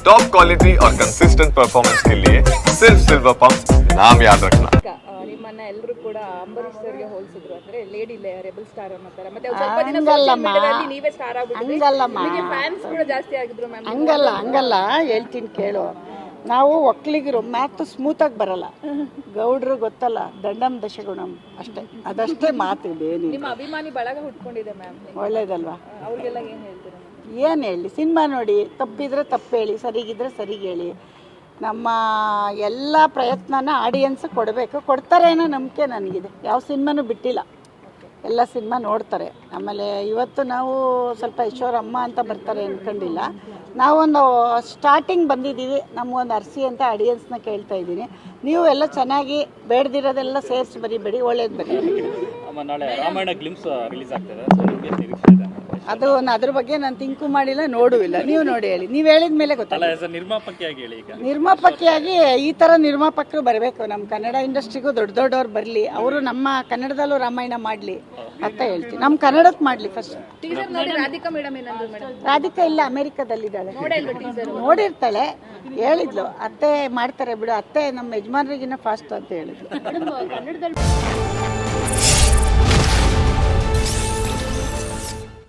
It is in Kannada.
टॉप क्वालिटी और कंसिस्टेंट परफॉर्मेंस के लिए सिर्फ सिल्वर पंप नाम याद रखना ಈಗ, ಆ, ನಿಮ್ಮನ್ನ ಎಲ್ಲರೂ ಕೂಡ ಅಂಬರೀಶ್ ಸರ್ಗೆ ಹೋಲಿಸಿದ್ರು ಅಂದ್ರೆ ಲೇಡಿ ರೆಬಲ್ ಸ್ಟಾರ್ ಅನ್ನೋ ತರ ಮತ್ತೆ ಒಂದ್ ಸ್ವಲ್ಪ ದಿನ social ಹಂಗಲ್ಲಮ್ಮ. media ದಲ್ಲಿ ನೀವೇ ಸ್ಟಾರ್ ಆಗ್ಬಿಟ್ಟಿದ್ರಿ ಹಂಗಲ್ಲಮ್ಮ. ನಿಮಗೆ ಫ್ಯಾನ್ಸ್ ಕೂಡ ಜಾಸ್ತಿ ಆಗಿದ್ರು ಮ್ಯಾಮ್ ಹಂಗಲ್ಲ ಹಂಗಲ್ಲ ಹೇಳ್ತೀನಿ ಕೇಳು ನಾವು ಒಕ್ಕಲಿಗರು ಮ್ಯಾಥ್ ಸ್ಮೂತಾಗಿ ಬರಲ್ಲ ಗೌಡ್ರು ಗೊತ್ತಲ್ಲ ದಂಡಂ ದಶಗುಣಂ ಅಷ್ಟೇ ಅದಷ್ಟೇ ಮಾತು ಇದೇನಿಲ್ಲ ನಿಮ್ಮ ಅಭಿಮಾನಿ ಬಳಗ ಹುಟ್ಕೊಂಡಿದೆ ಮ್ಯಾಮ್ ಒಳ್ಳೇದಲ್ವಾ ಅವ್ರಿಗೆಲ್ಲ ಏನ್ ಹೇಳ್ತೀರಾ ma'am? ಏನು ಹೇಳಿ? ಸಿನಿಮಾ ನೋಡಿ, ತಪ್ಪಿದ್ರೆ ತಪ್ಪು ಹೇಳಿ, ಸರಿಗಿದ್ರೆ ಸರಿಗೆ ಹೇಳಿ. ನಮ್ಮ ಎಲ್ಲ ಪ್ರಯತ್ನನ ಆಡಿಯನ್ಸ್ ಕೊಡಬೇಕು. ಕೊಡ್ತಾರೆ ಅನ್ನೋ ನಂಬಿಕೆ ನನಗಿದೆ. ಯಾವ ಸಿನಿಮಾನೂ ಬಿಟ್ಟಿಲ್ಲ. ಎಲ್ಲ ಸಿನಿಮಾ ನೋಡ್ತಾರೆ. ಆಮೇಲೆ ಇವತ್ತು ನಾವು ಸ್ವಲ್ಪ ಈಶ್ವರಮ್ಮ ಅಂತ ಬರ್ತಾರೆ ಅಂದ್ಕೊಂಡಿಲ್ಲ ನಾವೊಂದು ಸ್ಟಾರ್ಟಿಂಗ್ ಬಂದಿದ್ದೀವಿ. ನಮಗೊಂದು ಅರ್ಸಿ ಅಂತ ಆಡಿಯನ್ಸ್ನ ಕೇಳ್ತಾ ಇದ್ದೀನಿ. ನೀವು ಎಲ್ಲ ಚೆನ್ನಾಗಿ ಬೇಡದಿರೋದೆಲ್ಲ ಸೇರಿಸಿ ಬರೀಬೇಡಿ ಒಳ್ಳೇದು ಬರೀ ಅಮ್ಮ ರಾಮಾಯಣ ಗ್ಲಿಮ್ಸ್ ರಿಲೀಸ್ ಆಗ್ತದೆ. ಅದು ನ- ಅದ್ರ ಬಗ್ಗೆ ನಾನು ತಿಂಕು ಮಾಡಿಲ್ಲ ನೋಡುವಿಲ್ಲ. ನೀವು ನೋಡಿ ಹೇಳಿ. ನೀವು ಹೇಳಿದ ಮೇಲೆ ಗೊತ್ತಲ್ಲ ಆಸ್ ಅ ನಿರ್ಮಾಪಕಿಯಾಗಿ ಹೇಳಿ ಈಗ. ನಿರ್ಮಾಪಕಿಯಾಗಿ ಈ ತರ ನಿರ್ಮಾಪಕರು ಬರಬೇಕು. ನಮ್ಮ ಕನ್ನಡ ಇಂಡಸ್ಟ್ರಿಗೂ ದೊಡ್ಡ ದೊಡ್ಡವ್ರು ಬರಲಿ. ಅವರು ನಮ್ಮ ಕನ್ನಡದಲ್ಲೂ ರಾಮಾಯಣ ಮಾಡ್ಲಿ ಅಂತ ಹೇಳ್ತೀನಿ. ನಮ್ಮ ಕನ್ನಡಕ್ಕೆ ಮಾಡ್ಲಿ ಫಸ್ಟ್ ಟೀಸರ್ ನೋಡಿ ರಾಧಿಕಾ ಮೇಡಮ್ ಏನಂದ್ರು ಮೇಡಮ್? ರಾಧಿಕಾ ಇಲ್ಲ ಅಮೆರಿಕದಲ್ಲಿದ್ದಾಳೆ. ನೋಡಿಲ್ವಾ ಟೀಸರ್ ನೋಡಿರ್ತಾಳೆ. ಹೇಳಿದ್ಲು. ಅತ್ತೆ ಮಾಡ್ತಾರೆ ಬಿಡು. ಅತ್ತೆ ನಮ್ಮ ಯಜಮಾನರಿಗಿನ್ನ ಫಾಸ್ಟ್ ಅಂತ ಹೇಳಿದ್ಲು. ಕನ್ನಡದಲ್ಲಿ